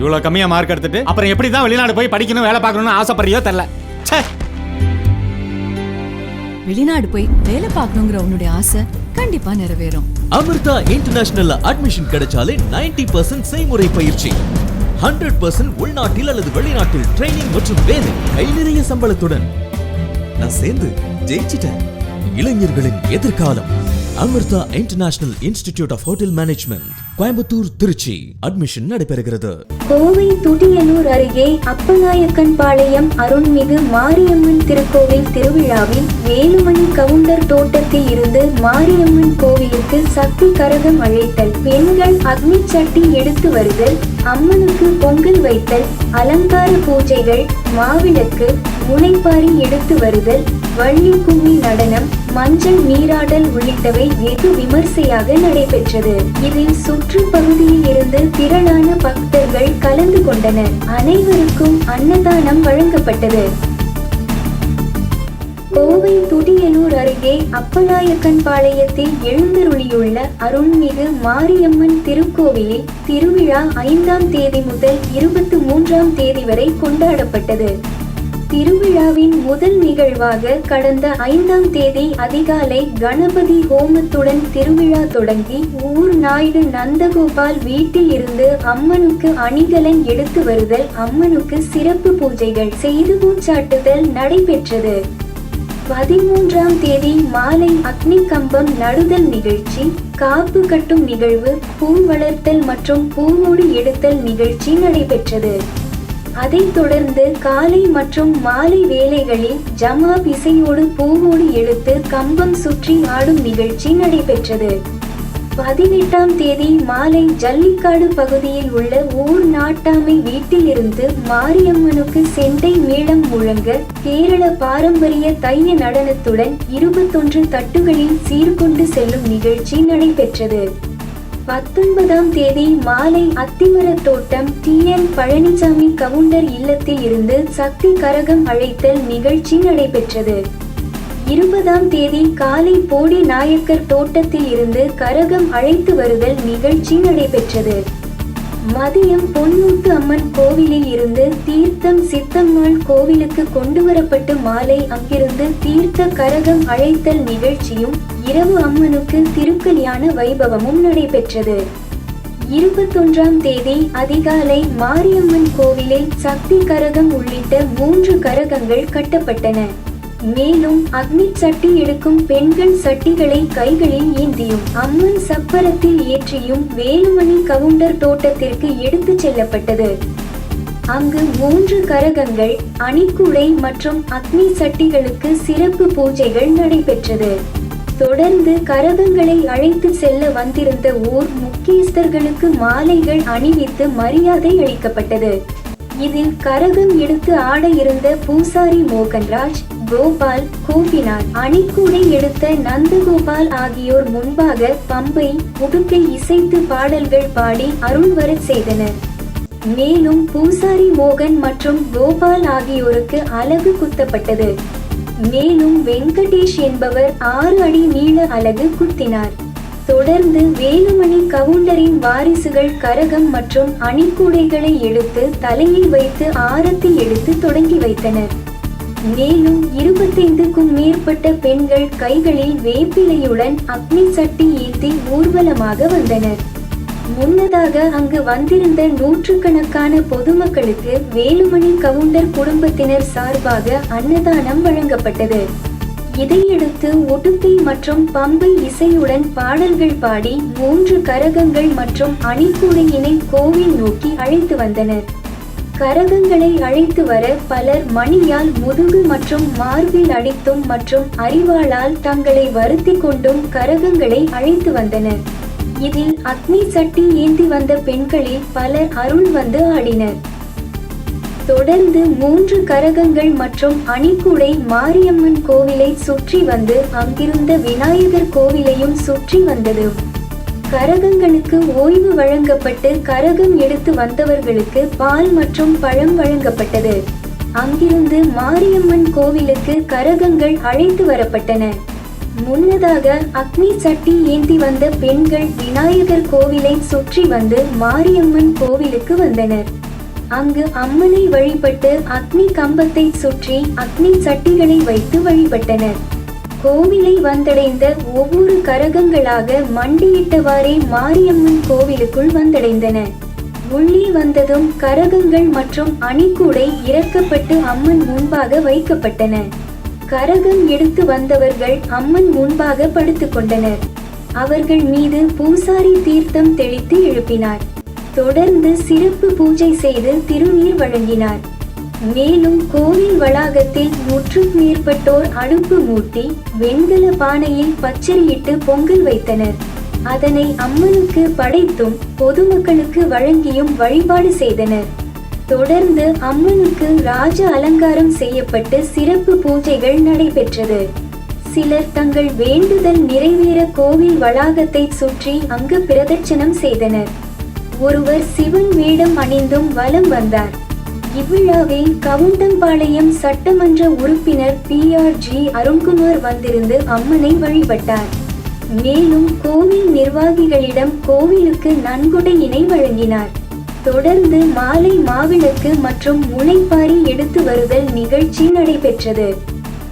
இவ்வளவு கம்மியா மார்க் எடுத்துட்டு அப்புறம் எப்படி தான் வெளிநாடு போய் படிக்கணும் வேலை பார்க்கணும்னு ஆசைப்படுறியோ தெரியல. ச்சே. வெளிநாடு போய் வேலை பார்க்கணுங்கிற உன்னுடைய ஆசை கண்டிப்பா நிறைவேறும். அமிர்தா இன்டர்நேஷனல்ல அட்மிஷன் கிடைச்சாலே 90% பர்சன்ட் செய்முறை பயிற்சி. ஹண்ட்ரட் பர்சன்ட் உள்நாட்டில் அல்லது வெளிநாட்டில் ட்ரைனிங் மற்றும் வேலை கை நிறைய சம்பளத்துடன். நான் சேர்ந்து ஜெயிச்சிட்டேன். இளைஞர்களின் எதிர்காலம். Amrita international institute of hotel management Coimbatore Trichy. Admission நடைபெறுகிறது. கோவை துடியலூர் அருகே அப்பநாயக்கன் பாளையம் அருள்மிகு மாரியம்மன் திருக்கோவில் திருவிழாவில் வேலுமணி கவுண்டர் தோட்டத்தில் இருந்து மாரியம்மன் கோவிலுக்கு சக்தி கரகம் அழைத்தல் பெண்கள் அக்னி சட்டி எடுத்து வருதல் அம்மனுக்கு பொங்கல் வைத்தல் அலங்கார பூஜைகள் மாவிளக்கு முளைப்பாரி எடுத்து வருதல் வள்ளி கும்மி நடனம் மஞ்சள் நீராடல் உள்ளிட்டவை வெகு விமர்சையாக நடைபெற்றது. இதில் சுற்று பகுதியில் இருந்து திரளான பக்தர்கள் கலந்து கொண்டனர். அனைவருக்கும் அன்னதானம் வழங்கப்பட்டது. கோவை துடியலூர் அருகே அப்பநாயக்கன் பாளையத்தில் எழுந்தருளியுள்ள அருள்மிகு மாரியம்மன் திருக்கோவிலில் திருவிழா ஐந்தாம் தேதி முதல் இருபத்தி மூன்றாம் தேதி வரை கொண்டாடப்பட்டது. திருவிழாவின் முதல் நிகழ்வாக கடந்த ஐந்தாம் தேதி அதிகாலை கணபதி ஹோமத்துடன் திருவிழா தொடங்கி ஊர் நாயுடு நந்தகோபால் வீட்டில் இருந்து அம்மனுக்கு அணிகலன் எடுத்து வருதல் அம்மனுக்கு சிறப்பு பூஜைகள் செய்து பூச்சாட்டுதல் நடைபெற்றது. பதிமூன்றாம் தேதி மாலை அக்னி கம்பம் நடுதல் நிகழ்ச்சி காப்பு கட்டும் நிகழ்வு பூ வளர்த்தல் மற்றும் பூமூடி எடுத்தல் நிகழ்ச்சி நடைபெற்றது. அதைத் தொடர்ந்து காலை மற்றும் மாலை வேலைகளில் ஜமாப் இசையோடு பூவோடு எழுத்து கம்பம் சுற்றி ஆடும் நிகழ்ச்சி நடைபெற்றது. பதினெட்டாம் தேதி மாலை ஜல்லிக்காடு பகுதியில் உள்ள ஊர் நாட்டாமை வீட்டிலிருந்து மாரியம்மனுக்கு செண்டை மேளம் முழங்க கேரள பாரம்பரிய தைய நடனத்துடன் இருபத்தொன்று தட்டுகளில் சீர்கொண்டு செல்லும் நிகழ்ச்சி நடைபெற்றது. பத்தொன்பதாம் தேதி மாலை அத்திமரத் தோட்டம் டி என் பழனிசாமி கவுண்டர் இல்லத்தில் இருந்து சக்தி கரகம் அழைத்தல் நிகழ்ச்சி நடைபெற்றது. இருபதாம் தேதி காலை போடி நாயக்கர் தோட்டத்தில் இருந்து கரகம் அழைத்து வருதல் நிகழ்ச்சி நடைபெற்றது. மதியம் பொன்னூத்து அம்மன் கோவிலில் இருந்து தீர்த்தம் சித்தம்மாள் கோவிலுக்கு கொண்டு வரப்பட்டு மாலை அங்கிருந்து தீர்த்த கரகம் அழைத்தல் நிகழ்ச்சியும் இரவு அம்மனுக்கு திருக்கல்யாண வைபவமும் நடைபெற்றது. இருபத்தொன்றாம் தேதி அதிகாலை மாரியம்மன் கோவிலில் சக்தி கரகம் உள்ளிட்ட மூன்று கரகங்கள் கட்டப்பட்டன. மேலும் அக்னி சட்டி எடுக்கும் பெண்கள் சட்டிகளை கைகளில் ஏந்தியும் அம்மன் சப்பரத்தில் ஏற்றியும் வேலுமணி கவுண்டர் தோட்டத்திற்கு எடுத்துச் செல்லப்பட்டது. அங்கு மூன்று கரகங்கள் அணிக்குடை மற்றும் அக்னி சட்டிகளுக்கு சிறப்பு பூஜைகள் நடைபெற்றது. தொடர்ந்து கரகங்களை அழைத்து செல்ல வந்திருந்த ஊர் முக்கியஸ்தர்களுக்கு மாலைகள் அணிவித்து மரியாதை அளிக்கப்பட்டது. இதில் கரகம் எடுத்து ஆட இருந்த பூசாரி மோகன்ராஜ் கோபால் கூப்பினார் அணிக்கூடை எடுத்த நந்தகோபால் ஆகியோர் முன்பாக பம்பை முடுக்கை இசைத்து பாடல்கள் பாடி அருள் வரச் செய்தனர். மேலும் பூசாரி மோகன் மற்றும் கோபால் ஆகியோருக்கு அலகு குத்தப்பட்டது. மேலும் வெங்கடேஷ் என்பவர் ஆறு அடி நீள அலகு குத்தினார். தொடர்ந்து வேலுமணி கவுண்டரின் வாரிசுகள் கரகம் மற்றும் அணிக்கூடைகளை எடுத்து தலையில் வைத்து ஆரத்தி எடுத்து தொடங்கி வைத்தனர். மேலும் இருபத்தைந்துக்கும் மேற்பட்ட பெண்கள் கைகளில் வேப்பிலையுடன் அக்னி சட்டி ஏந்தி ஊர்வலமாக வந்தனர். முன்னதாக அங்கு வந்திருந்த நூற்றுக்கணக்கான பொதுமக்களுக்கு வேலுமணி கவுண்டர் குடும்பத்தினர் சார்பாக அன்னதானம் வழங்கப்பட்டது. இதையடுத்து உடுப்பை மற்றும் பம்பை இசையுடன் பாடல்கள் பாடி மூன்று கரகங்கள் மற்றும் அணிக்கூடையினை கோவில் நோக்கி அழைத்து வந்தனர். கரகங்களை அழைத்து வர பலர் மணியால் முதுகு மற்றும் மார்பில் அடித்தும் மற்றும் அறிவாளால் தங்களை வருத்தி கொண்டும் கரகங்களை அழைத்து வந்தனர். இதில் அக்னி சட்டி ஏந்தி வந்த பெண்களில் பலர் அருள் வந்து ஆடினர். தொடர்ந்து மூன்று கரகங்கள் மற்றும் அணிக்குடை மாரியம்மன் கோவிலை சுற்றி வந்து அங்கிருந்த விநாயகர் கோவிலையும் சுற்றி வந்தது. கரகங்களுக்கு ஓய்வு வழங்கப்பட்டு கரகம் எடுத்து வந்தவர்களுக்கு பால் மற்றும் பழம் வழங்கப்பட்டது. அங்கிருந்து மாரியம்மன் கோவிலுக்கு கரகங்கள் அழைத்து வரப்பட்டன. முன்னதாக அக்னி சட்டி ஏந்தி வந்த பெண்கள் விநாயகர் கோவிலை சுற்றி வந்து மாரியம்மன் கோவிலுக்கு வந்தனர். அங்கு அம்மனை வழிபட்டு அக்னி கம்பத்தை சுற்றி அக்னி சட்டிகளை வைத்து வழிபட்டனர். கோவிலை வந்தடைந்த ஒவ்வொரு கரகங்களாக மண்டியிட்டவாறே மாரியம்மன் கோவிலுக்குள் வந்தடைந்தன. உள்ளே வந்ததும் கரகங்கள் மற்றும் அணிக்கூடை இறக்கப்பட்டு அம்மன் முன்பாக வைக்கப்பட்டன. கரகம் எடுத்து வந்தவர்கள் அம்மன் முன்பாக படுத்துக் கொண்டனர். அவர்கள் மீது பூசாரி தீர்த்தம் தெளித்து எழுப்பினார். தொடர்ந்து சிறப்பு பூஜை செய்து திருநீர் வழங்கினார். மேலும் கோவில் வளாகத்தில் நூற்றுக்கும் மேற்பட்டோர் அடுப்பு மூட்டி வெண்கல பானையில் பச்சரியிட்டு பொங்கல் வைத்தனர். அதனை அம்மனுக்கு படைத்தும் பொதுமக்களுக்கு வழங்கியும் வழிபாடு செய்தனர். தொடர்ந்து அம்மனுக்கு ராஜ அலங்காரம் செய்யப்பட்டு சிறப்பு பூஜைகள் நடைபெற்றது. சிலர் தங்கள் வேண்டுதல் நிறைவேற கோவில் வளாகத்தை சுற்றி அங்கு பிரதட்சணம் செய்தனர். ஒருவர் சிவன் வேடம் அணிந்தும் வலம் வந்தார். இவ்விழாவில் கவுண்டம்பாளையம் சட்டமன்ற உறுப்பினர் பி ஆர் ஜி அருண்குமார் வந்திருந்து அம்மனை வழிபட்டார். மேலும் கோவில் நிர்வாகிகளிடம் கோவிலுக்கு நன்கொடையினை வழங்கினார். தொடர்ந்து மாலை மாவிளக்கு மற்றும் முளைப்பாரி எடுத்து வருதல் நிகழ்ச்சி நடைபெற்றது.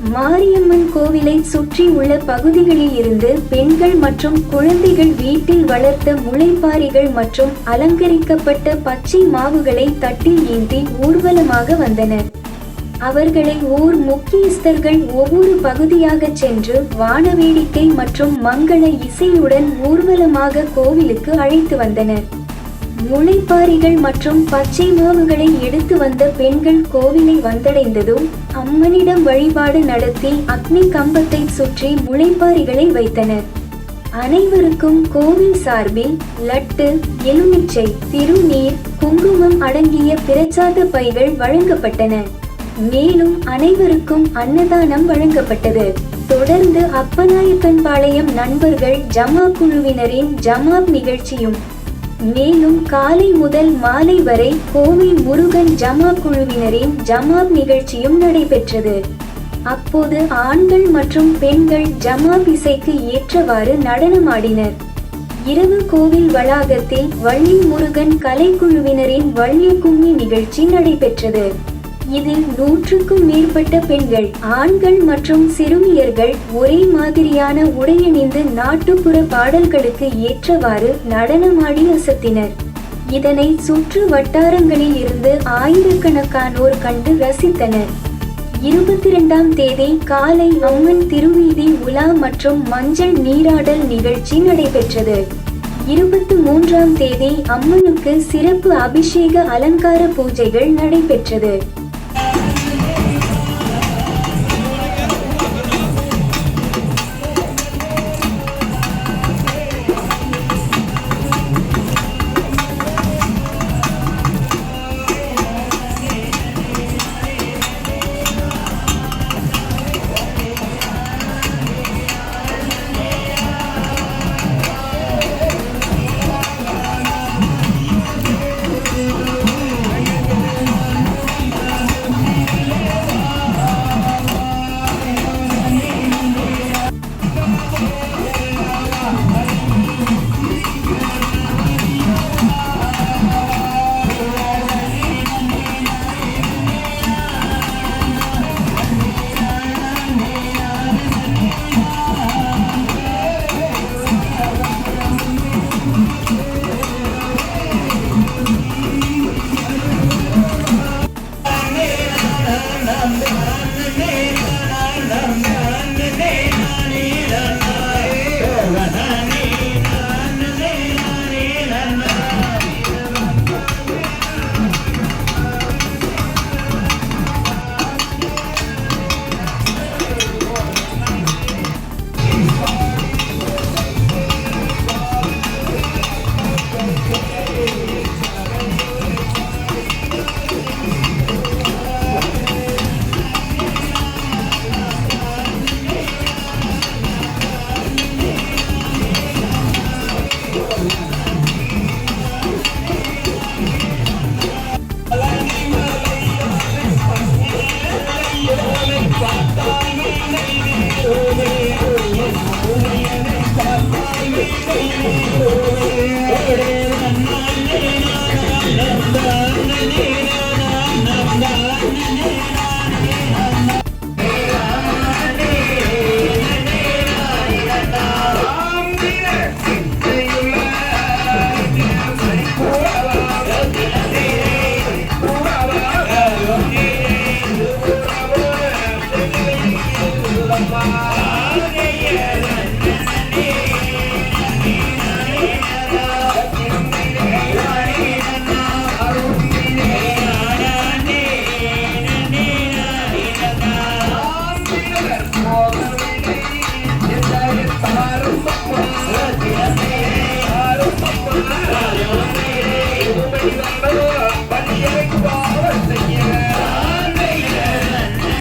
மாரியம்மன் கோவிலை சுற்றி உள்ள பகுதிகளில் இருந்து பெண்கள் மற்றும் குழந்தைகள் வீட்டில் வளர்த்த முளைப்பாரிகள் மற்றும் அலங்கரிக்கப்பட்ட பச்சை மாவுகளை தட்டில் ஏந்தி ஊர்வலமாக வந்தனர். அவர்களை ஊர் முக்கியஸ்தர்கள் ஒவ்வொரு பகுதியாக சென்று வானவேடிக்கை மற்றும் மங்கள இசையுடன் ஊர்வலமாக கோவிலுக்கு அழைத்து வந்தனர். முளைப்பாரிகள் மற்றும் பச்சை மாவுகளை எடுத்து வந்த பெண்கள் கோவிலை வந்தடைந்ததும் அம்மனிடம் வழிபாடு நடத்தி அக்னி கம்பத்தை சுற்றி முளைப்பாரிகளை வைத்தனர். அனைவருக்கும் கோவில் சார்பில் லட்டு எலுமிச்சை திருநீர் குங்குமம் அடங்கிய பிரச்சாத பைகள் வழங்கப்பட்டன. மேலும் அனைவருக்கும் அன்னதானம் வழங்கப்பட்டது. தொடர்ந்து அப்பநாயக்கன்பாளையம் நண்பர்கள் ஜமா குழுவினரின் ஜமாப் நிகழ்ச்சியும் மேலும் காலை முதல் மாலை வரை கோவை முருகன் ஜமா குழுவினரின் ஜமாப் நிகழ்ச்சியும் நடைபெற்றது. அப்போது ஆண்கள் மற்றும் பெண்கள் ஜமாப் இசைக்கு ஏற்றவாறு நடனமாடினர். இரவு கோவில் வளாகத்தில் வள்ளி முருகன் கலைக்குழுவினரின் வள்ளி கும்மி நிகழ்ச்சி நடைபெற்றது. இதில் நூற்றுக்கும் மேற்பட்ட பெண்கள் ஆண்கள் மற்றும் சிறுமியர்கள் ஒரே மாதிரியான உடையணிந்து நாட்டுப்புற பாடல்களுக்கு ஏற்றவாறு நடனமாடி அசத்தினர். இதனை சுற்று வட்டாரங்களில் இருந்து ஆயிரக்கணக்கானோர் கண்டு ரசித்தனர். இருபத்தி இரண்டாம் தேதி காலை அம்மன் திருவீதி உலா மற்றும் மஞ்சள் நீராடல் நிகழ்ச்சி நடைபெற்றது. இருபத்தி மூன்றாம் தேதி அம்மனுக்கு சிறப்பு அபிஷேக அலங்கார பூஜைகள் நடைபெற்றது.